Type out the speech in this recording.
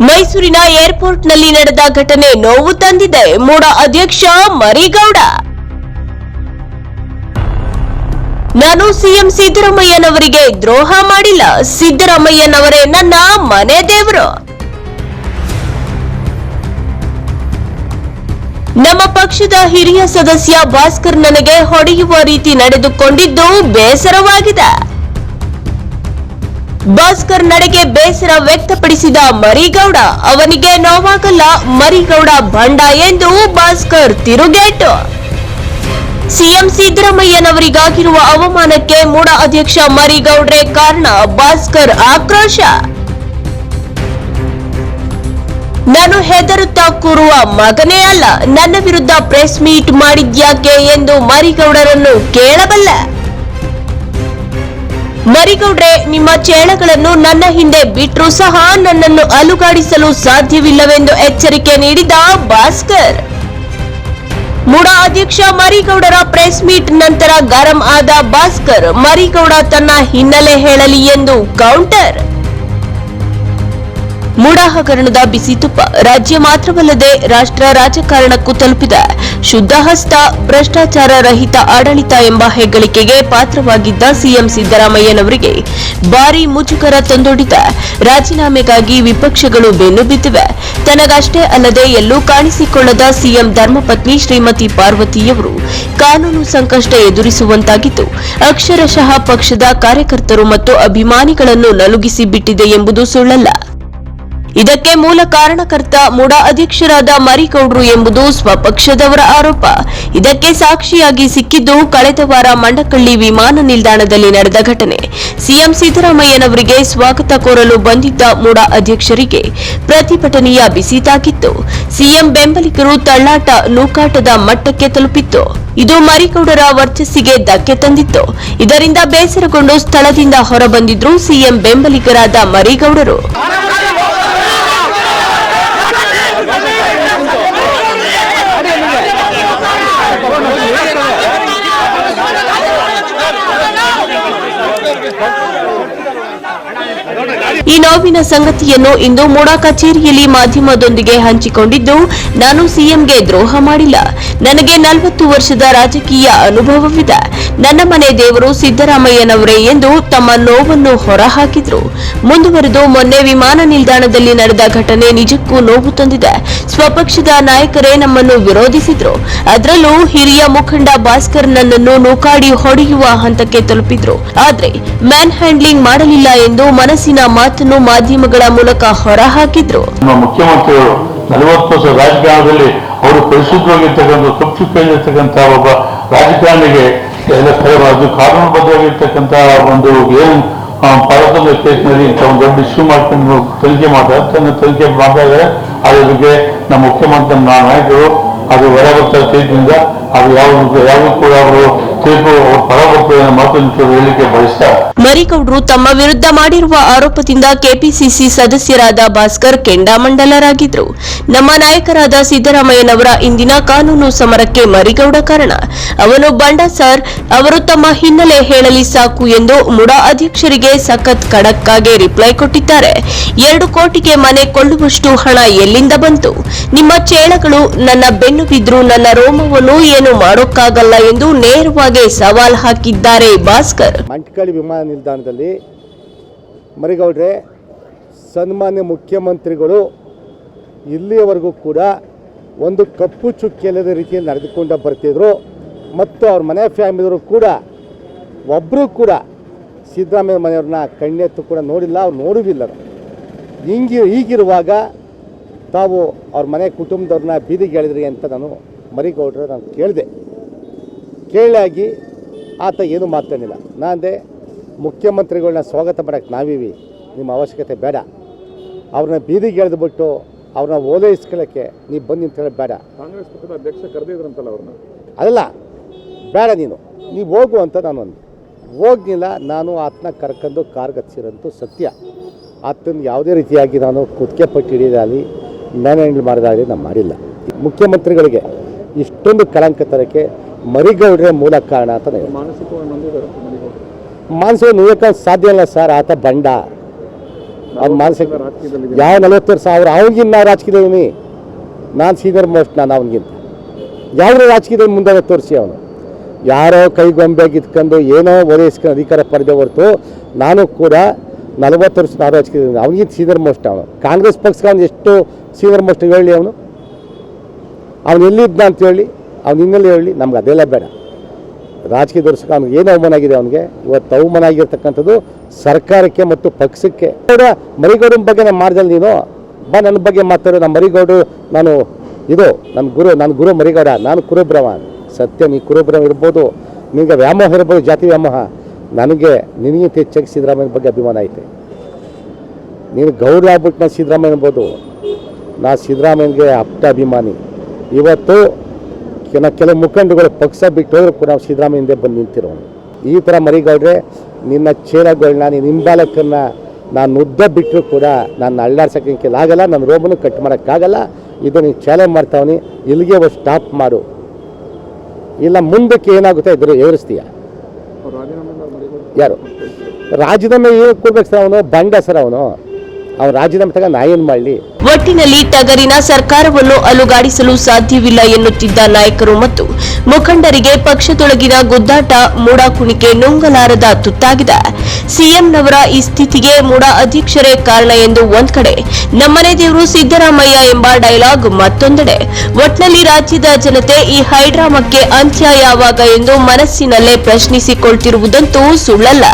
ಮೈಸೂರಿನ ಏರ್ಪೋರ್ಟ್ನಲ್ಲಿ ನಡೆದ ಘಟನೆ ನೋವು ತಂದಿದೆ. ಮೂಡ ಅಧ್ಯಕ್ಷ ಮರಿಗೌಡ. ನಾನು ಸಿಎಂ ಸಿದ್ದರಾಮಯ್ಯನವರಿಗೆ ದ್ರೋಹ ಮಾಡಿಲ್ಲ. ಸಿದ್ದರಾಮಯ್ಯನವರೇ ನನ್ನ ಮನೆ ದೇವರು. ನಮ್ಮ ಪಕ್ಷದ ಹಿರಿಯ ಸದಸ್ಯ ಭಾಸ್ಕರ್ ನನಗೆ ಹೊಡೆಯುವ ರೀತಿ ನಡೆದುಕೊಂಡಿದ್ದು ಬೇಸರವಾಗಿದೆ. ಭಾಸ್ಕರ್ ನಡೆಗೆ ಬೇಸರ ವ್ಯಕ್ತಪಡಿಸಿದ ಮರಿಗೌಡ, ಅವನಿಗೆ ನೋವಾಗಲ್ಲ, ಮರಿಗೌಡ ಭಂಡ ಎಂದು ಭಾಸ್ಕರ್ ತಿರುಗೇಟು. ಸಿಎಂ ಸಿದ್ದರಾಮಯ್ಯನವರಿಗಾಗಿರುವ ಅವಮಾನಕ್ಕೆ ಮೂಡ ಅಧ್ಯಕ್ಷ ಮರಿಗೌಡ್ರೆ ಕಾರಣ ಭಾಸ್ಕರ್ ಆಕ್ರೋಶ. ನಾನು ಹೆದರುತ್ತಾ ಕೂರುವ ಮಗನೇ ಅಲ್ಲ, ನನ್ನ ವಿರುದ್ಧ ಪ್ರೆಸ್ ಮೀಟ್ ಮಾಡಿದ್ಯಾಕೆ ಎಂದು ಮರಿಗೌಡರನ್ನು ಕೇಳಬಲ್ಲೆ. ಮರಿಗೌಡ್ರೆ, ನಿಮ್ಮ ಚೇಳಗಳನ್ನು ನನ್ನ ಹಿಂದೆ ಬಿಟ್ಟರೂ ಸಹ ನನ್ನನ್ನು ಅಲುಗಾಡಿಸಲು ಸಾಧ್ಯವಿಲ್ಲವೆಂದು ಎಚ್ಚರಿಕೆ ನೀಡಿದ ಭಾಸ್ಕರ್. ಮುಡಾ ಅಧ್ಯಕ್ಷ ಮರಿಗೌಡರ ಪ್ರೆಸ್ ಮೀಟ್ ನಂತರ ಗರಂ ಆದ ಭಾಸ್ಕರ್ ಮರಿಗೌಡ ತನ್ನ ಹಿನ್ನೆಲೆ ಹೇಳಲಿ ಎಂದು ಕೌಂಟರ್. ಮೂಡ ಹಗರಣದ ಬಿಸಿ ತುಪ್ಪ ರಾಜ್ಯ ಮಾತ್ರವಲ್ಲದೆ ರಾಷ್ಟ್ರ ರಾಜಕಾರಣಕ್ಕೂ ತಲುಪಿದೆ. ಶುದ್ಧ ಹಸ್ತ, ಭ್ರಷ್ಟಾಚಾರ ರಹಿತ ಆಡಳಿತ ಎಂಬ ಹೆಗ್ಗಳಿಕೆಗೆ ಪಾತ್ರವಾಗಿದ್ದ ಸಿಎಂ ಸಿದ್ದರಾಮಯ್ಯನವರಿಗೆ ಭಾರಿ ಮುಜುಗರ ತಂದೊಡ್ಡಿದೆ. ರಾಜೀನಾಮೆಗಾಗಿ ವಿಪಕ್ಷಗಳು ಬೆನ್ನು ಬಿದ್ದಿವೆ. ತನಗಷ್ಟೇ ಅಲ್ಲದೆ ಎಲ್ಲೂ ಕಾಣಿಸಿಕೊಳ್ಳದ ಸಿಎಂ ಧರ್ಮಪತ್ನಿ ಶ್ರೀಮತಿ ಪಾರ್ವತಿಯವರು ಕಾನೂನು ಸಂಕಷ್ಟ ಎದುರಿಸುವಂತಾಗಿದ್ದು ಅಕ್ಷರಶಃ ಪಕ್ಷದ ಕಾರ್ಯಕರ್ತರು ಮತ್ತು ಅಭಿಮಾನಿಗಳನ್ನು ನಲುಗಿಸಿ ಬಿಟ್ಟಿದೆ ಎಂಬುದು ಸುಳ್ಳಲ್ಲ. ಇದಕ್ಕೆ ಮೂಲ ಕಾರಣಕರ್ತ ಮುಡ ಅಧ್ಯಕ್ಷರಾದ ಮರಿಗೌಡ್ರು ಎಂಬುದು ಸ್ವಪಕ್ಷದವರ ಆರೋಪ. ಇದಕ್ಕೆ ಸಾಕ್ಷಿಯಾಗಿ ಸಿಕ್ಕಿದ್ದು ಕಳೆದ ವಾರ ಮಂಡಕಳ್ಳಿ ವಿಮಾನ ನಿಲ್ದಾಣದಲ್ಲಿ ನಡೆದ ಘಟನೆ. ಸಿಎಂ ಸಿದ್ದರಾಮಯ್ಯನವರಿಗೆ ಸ್ವಾಗತ ಕೋರಲು ಬಂದಿದ್ದ ಮುಡ ಅಧ್ಯಕ್ಷರಿಗೆ ಪ್ರತಿಭಟನೆಯ ಬಿಸಿ ತಾಕಿತ್ತು ಸಿಎಂ ಬೆಂಬಲಿಗರು ತಳ್ಳಾಟ ನೂಕಾಟದ ಮಟ್ಟಕ್ಕೆ ತಲುಪಿತ್ತು. ಇದು ಮರಿಗೌಡರ ವರ್ಚಸ್ಸಿಗೆ ಧಕ್ಕೆ ತಂದಿತ್ತು. ಇದರಿಂದ ಬೇಸರಗೊಂಡು ಸ್ಥಳದಿಂದ ಹೊರಬಂದಿದ್ರು ಸಿಎಂ ಬೆಂಬಲಿಗರಾದ ಮರಿಗೌಡರು. ಈ ನೋವಿನ ಸಂಗತಿಯನ್ನು ಇಂದು ಮೂಡಾ ಕಚೇರಿಯಲ್ಲಿ ಮಾಧ್ಯಮದೊಂದಿಗೆ ಹಂಚಿಕೊಂಡಿದ್ದು, ನಾನು ಸಿಎಂಗೆ ದ್ರೋಹ ಮಾಡಿಲ್ಲ. ನನಗೆ ನಲವತ್ತು ವರ್ಷದ ರಾಜಕೀಯ ಅನುಭವವಿದೆ. ನನ್ನ ಮನೆ ದೇವರು ಸಿದ್ದರಾಮಯ್ಯನವರೇ ಎಂದು ತಮ್ಮ ನೋವನ್ನು ಹೊರಹಾಕಿದ್ರು. ಮುಂದುವರೆದು ಮೊನ್ನೆ ವಿಮಾನ ನಿಲ್ದಾಣದಲ್ಲಿ ನಡೆದ ಘಟನೆ ನಿಜಕ್ಕೂ ನೋವು ತಂದಿದೆ. ಸ್ವಪಕ್ಷದ ನಾಯಕರೇ ನಮ್ಮನ್ನು ವಿರೋಧಿಸಿದ್ರು. ಅದರಲ್ಲೂ ಹಿರಿಯ ಮುಖಂಡ ಭಾಸ್ಕರ್ ನನ್ನನ್ನು ನೂಕಾಡಿ ಹೊಡೆಯುವ ಹಂತಕ್ಕೆ ತಲುಪಿದ್ರು. ಆದ್ರೆ ಮ್ಯಾನ್ ಹ್ಯಾಂಡ್ಲಿಂಗ್ ಮಾಡಲಿಲ್ಲ ಎಂದು ಮನಸ್ಸಿನ ಮಾತನ್ನು ಮಾಧ್ಯಮಗಳ ಮೂಲಕ ಹೊರಹಾಕಿದ್ರು. ಮುಖ್ಯಮಂತ್ರಿಗಳು ನಲವತ್ತು ವರ್ಷ ರಾಜಕಾರಣದಲ್ಲಿ ಅವರು ಪರಿಶುದ್ಧವಾಗಿರ್ತಕ್ಕಂಥ ತಪ್ಪು ಕೇಳಿರ್ತಕ್ಕಂಥ ಒಬ್ಬ ರಾಜಕಾರಣಿಗೆ ಎಲ್ಲ ಅದು ಕಾನೂನುಬದ್ಧವಾಗಿರ್ತಕ್ಕಂಥ ಒಂದು ಏನು ಭಾರತದ ಕೇಸ್ನಲ್ಲಿ ಇಂಥ ಒಂದು ದೊಡ್ಡ ಇಶ್ಯೂ ಮಾಡ್ಕೊಂಡು ತನಿಖೆ ಮಾಡ್ತಾರೆ. ತನ್ನ ತನಿಖೆ ಮಾಡಿದಾಗ ಬಗ್ಗೆ ನಮ್ಮ ಮುಖ್ಯಮಂತ್ರಿ ನಮ್ಮ ನಾಯಕರು ಅದು ಹೊರ ಸ್ಟೇಟ್ನಿಂದ ಅದು ಯಾವ ಯಾವುದು ಕೂಡ ಅವರು ಮರಿಗೌಡ್ರು ತಮ್ಮ ವಿರುದ್ಧ ಮಾಡಿರುವ ಆರೋಪದಿಂದ ಕೆಪಿಸಿಸಿ ಸದಸ್ಯರಾದ ಭಾಸ್ಕರ್ ಕೆಂಡಾಮಂಡಲರಾಗಿದ್ರು. ನಮ್ಮ ನಾಯಕರಾದ ಸಿದ್ದರಾಮಯ್ಯನವರ ಇಂದಿನ ಕಾನೂನು ಸಮರಕ್ಕೆ ಮರಿಗೌಡ ಕಾರಣ. ಅವನು ಬಂಡ ಸರ್, ಅವರು ತಮ್ಮ ಹಿನ್ನೆಲೆ ಹೇಳಲಿ ಸಾಕು ಎಂದು ಮುಡಾ ಅಧ್ಯಕ್ಷರಿಗೆ ಸಖತ್ ಖಡಕ್ ರಿಪ್ಲೈ ಕೊಟ್ಟಿದ್ದಾರೆ. ಎರಡು ಕೋಟಿಗೆ ಮನೆ ಕೊಳ್ಳುವಷ್ಟು ಹಣ ಎಲ್ಲಿಂದ ಬಂತು? ನಿಮ್ಮ ಚೇಳಗಳು ನನ್ನ ಬೆನ್ನು ಬಿದ್ರು ನನ್ನ ರೋಮವನ್ನು ಏನು ಮಾಡೋಕ್ಕಾಗಲ್ಲ ಎಂದು ನೇರವಾಗಿ ಸವಾಲ್ ಹಾಕಿದ್ದಾರೆ ಭಾಸ್ಕರ್. ಮಂಟಕಳ್ಳಿ ವಿಮಾನ ನಿಲ್ದಾಣದಲ್ಲಿ ಮರಿಗೌಡ್ರೆ, ಸನ್ಮಾನ್ಯ ಮುಖ್ಯಮಂತ್ರಿಗಳು ಇಲ್ಲಿಯವರೆಗೂ ಕೂಡ ಒಂದು ಕಪ್ಪು ಚುಕ್ಕಿಲ್ಲದ ರೀತಿಯಲ್ಲಿ ನಡೆದುಕೊಂಡು ಬರ್ತಿದ್ರು. ಮತ್ತು ಅವ್ರ ಮನೆ ಫ್ಯಾಮಿಲಿಯವರು ಕೂಡ ಒಬ್ಬರು ಕೂಡ ಸಿದ್ದರಾಮಯ್ಯ ಮನೆಯವ್ರನ್ನ ಕಣ್ಣೆತ್ತು ಕೂಡ ನೋಡಿಲ್ಲ, ಅವ್ರು ನೋಡುವುದಿಲ್ಲ ಹಿಂಗಿ ಹೀಗಿರುವಾಗ ತಾವು ಅವ್ರ ಮನೆ ಕುಟುಂಬದವ್ರನ್ನ ಬೀದಿಗೆ ಎಳೆದ್ರಿ ಅಂತ ನಾನು ಮರಿಗೌಡ್ರೆ ನಾನು ಕೇಳಿದೆ. ಕೇಳಾಗಿ ಆತ ಏನೂ ಮಾತಾಡಿಲ್ಲ ನಾನಂದೆ ಮುಖ್ಯಮಂತ್ರಿಗಳನ್ನ ಸ್ವಾಗತ ಮಾಡೋಕ್ಕೆ ನಾವೀವಿ. ನಿಮ್ಮ ಅವಶ್ಯಕತೆ ಬೇಡ. ಅವ್ರನ್ನ ಬೀದಿಗೆ ಎಳೆದುಬಿಟ್ಟು ಅವ್ರನ್ನ ಓಲೈಸ್ಕೊಳ್ಳೋಕ್ಕೆ ನೀವು ಬನ್ನಿ ಅಂತ ಹೇಳಿ ಬೇಡ. ಕಾಂಗ್ರೆಸ್ ಪಕ್ಷದ ಅಧ್ಯಕ್ಷ ಕರೆದಿದ್ರಂತಲ್ಲ ಅವ್ರನ್ನ? ಅದಲ್ಲ ಬೇಡ ನೀನು. ನೀವು ಹೋಗು ಅಂತ ನಾನು ಅಂದೆ ಹೋಗಲಿಲ್ಲ ನಾನು ಆತನ ಕರ್ಕೊಂಡು ಕಾರ್ಗತ್ಸಿರೋಂಥ ಸತ್ಯ. ಆತನ ಯಾವುದೇ ರೀತಿಯಾಗಿ ನಾನು ಕುತ್ತಿಗೆ ಪಟ್ಟು ಹಿಡಿದಾಗಲಿ ಮ್ಯಾನ್ ಹ್ಯಾಂಡಲ್ ಮಾಡೋದಾಗಲಿ ನಾನು ಮಾಡಿಲ್ಲ. ಮುಖ್ಯಮಂತ್ರಿಗಳಿಗೆ ಇಷ್ಟೊಂದು ಕಳಂಕ ತರಕ್ಕೆ ಮರಿಗೌಡ್ರೆ ಮೂಲ ಕಾರಣ ಅಂತ ಮಾನಸಿಕ ನುಯ್ಯಕ್ಕೆ ಸಾಧ್ಯ ಇಲ್ಲ ಸರ್ ಆತ ಬಂಡ. ಅವ್ನು ಮಾನಸಿಕ ಯಾವ ನಲವತ್ತೆರಡು ಸಾವಿರ? ಅವನಿಗಿನ್ನ ನಾ ರಾಜಕೀಯದಲ್ಲಿ ನಾನು ಸೀನಿಯರ್ ಮೋಸ್ಟ್ ನಾನು ಅವನಿಗಿಂತ. ಯಾವ ರಾಜಕೀಯದಲ್ಲಿ ಮುಂದೆ ತೋರಿಸಿ ಅವನು. ಯಾರೋ ಕೈಗೊಂಬೆ ಇಟ್ಕೊಂಡು ಏನೋ ಒದಗಿಸ್ಕೊಂಡು ಅಧಿಕಾರ ಪಡೆದೇ ಹೊರತು ನಾನು ಕೂಡ ನಲವತ್ತು ವರ್ಷ ನಾನು ರಾಜಕೀಯದಲ್ಲಿ ಅವನಿಗಿಂತ ಸೀನಿಯರ್ ಮೋಸ್ಟ್ ಅವನು. ಕಾಂಗ್ರೆಸ್ ಪಕ್ಷಕ್ಕೆ ಅವನು ಎಷ್ಟು ಸೀನಿಯರ್ ಮೋಸ್ಟ್ ಹೇಳಿ ಅವನು? ಅವನು ಎಲ್ಲಿದ್ದ ಅಂತ ಹೇಳಿ? ಅವ್ನು ಹಿಂಗಲ್ಲಿ ಹೇಳಿ, ನಮ್ಗೆ ಅದೆಲ್ಲ ಬೇಡ. ರಾಜಕೀಯ ದರ್ಶಕ ಅವ್ನಿಗೆ ಏನು ಅವಮಾನ ಆಗಿದೆ ಅವನಿಗೆ? ಇವತ್ತು ಅವಮಾನ ಆಗಿರ್ತಕ್ಕಂಥದ್ದು ಸರ್ಕಾರಕ್ಕೆ ಮತ್ತು ಪಕ್ಷಕ್ಕೆ. ಕೂಡ ಮರಿಗೌಡನ ಬಗ್ಗೆ ನಾನು ಮಾಡ್ದಲ್ಲಿ ನೀನು? ಬಾ ನನ್ನ ಬಗ್ಗೆ ಮಾತಾಡೋ ನಮ್ಮ ಮರಿಗೌಡು ನಾನು ಇದು ನನ್ನ ಗುರು ನನ್ನ ಗುರು ಮರಿಗೌಡ, ನಾನು ಕುರುಬ್ರಹ್ಮ ಸತ್ಯ, ನೀ ಕುರುಬ್ರಹ್ಮ ಇರ್ಬೋದು. ನಿನಗೆ ವ್ಯಾಮೋಹ ಇರ್ಬೋದು, ಜಾತಿ ವ್ಯಾಮೋಹ. ನನಗೆ ನಿನಗಿಂತ ಹೆಚ್ಚಾಗಿ ಸಿದ್ದರಾಮಯ್ಯನ ಬಗ್ಗೆ ಅಭಿಮಾನ ಐತೆ. ನೀನು ಗೌಡ ಆಗ್ಬಿಟ್ಟು ನಾನು ಸಿದ್ದರಾಮಯ್ಯ ಅನ್ಬೋದು ನಾ ಸಿದ್ದರಾಮಯ್ಯನಿಗೆ ಅಪ್ಟ ಅಭಿಮಾನಿ. ಇವತ್ತು ಕೆಲ ಕೆಲವು ಮುಖಂಡಗಳು ಪಕ್ಷ ಬಿಟ್ಟು ಹೋದ್ರೆ ಕೂಡ ನಾವು ಸಿದ್ದರಾಮಯ್ಯ ಹಿಂದೆ ಬಂದು ನಿಂತಿರೋನು ಈ ಥರ ಮರಿಗೌಡ್ರೆ ನಿನ್ನ ಚೇಲಗಳನ್ನ ನಿನ್ನ ಹಿಂಬಾಲಕನ್ನ ನಾನು ಉದ್ದ ಬಿಟ್ಟರು ಕೂಡ ನಾನು ಅಳ್ಳಾಡ್ಸೋಕ್ಕೆ ಆಗಲ್ಲ ನನ್ನ ರೋಮನ್ನು ಕಟ್ ಮಾಡೋಕ್ಕಾಗಲ್ಲ ಇದು ನೀನು ಚಾಲೆಂಜ್ ಮಾಡ್ತಾವನಿ ಇಲ್ಲಿಗೆ ಒಂದು ಸ್ಟಾಪ್ ಮಾಡು. ಇಲ್ಲ ಮುಂದಕ್ಕೆ ಏನಾಗುತ್ತೆ ಇದ್ರ ಎದುರಿಸ್ತೀಯ? ಮಾಡಿದ್ರು ಯಾರು? ರಾಜೀನಾಮೆ ಏನು ಕೊಡ್ಬೇಕು ಸರ್ ಅವನು ಬಂಡ ಸರ್ ಅವನು. ರಾಜೀನಾಮೆ ತಗೊಂಡು ನಾ ಏನ್ ಮಾಡಲಿ? ಒಟ್ಟಿನಲ್ಲಿ ಟಗರಿನ ಸರ್ಕಾರವನ್ನು ಅಲುಗಾಡಿಸಲು ಸಾಧ್ಯವಿಲ್ಲ ಎನ್ನುತ್ತಿದ್ದ ನಾಯಕರು ಮತ್ತು ಮುಖಂಡರಿಗೆ ಪಕ್ಷದೊಳಗಿನ ಗುದ್ದಾಟ, ಮೂಡಾಕುಣಿಕೆ ನುಂಗಲಾರದ ತುತ್ತಾಗಿದೆ. ಸಿಎಂನವರ ಈ ಸ್ಥಿತಿಗೆ ಮೂಡ ಅಧ್ಯಕ್ಷರೇ ಕಾರಣ ಎಂದು ಒಂದ್ ಕಡೆ, ನಮ್ಮನೆ ದೇವರು ಸಿದ್ದರಾಮಯ್ಯ ಎಂಬ ಡೈಲಾಗ್ ಮತ್ತೊಂದೆಡೆ. ಒಟ್ನಲ್ಲಿ ರಾಜ್ಯದ ಜನತೆ ಈ ಹೈಡ್ರಾಮಕ್ಕೆ ಅಂತ್ಯ ಯಾವಾಗ ಎಂದು ಮನಸ್ಸಿನಲ್ಲೇ ಪ್ರಶ್ನಿಸಿಕೊಳ್ತಿರುವುದಂತೂ ಸುಳ್ಳಲ್ಲ.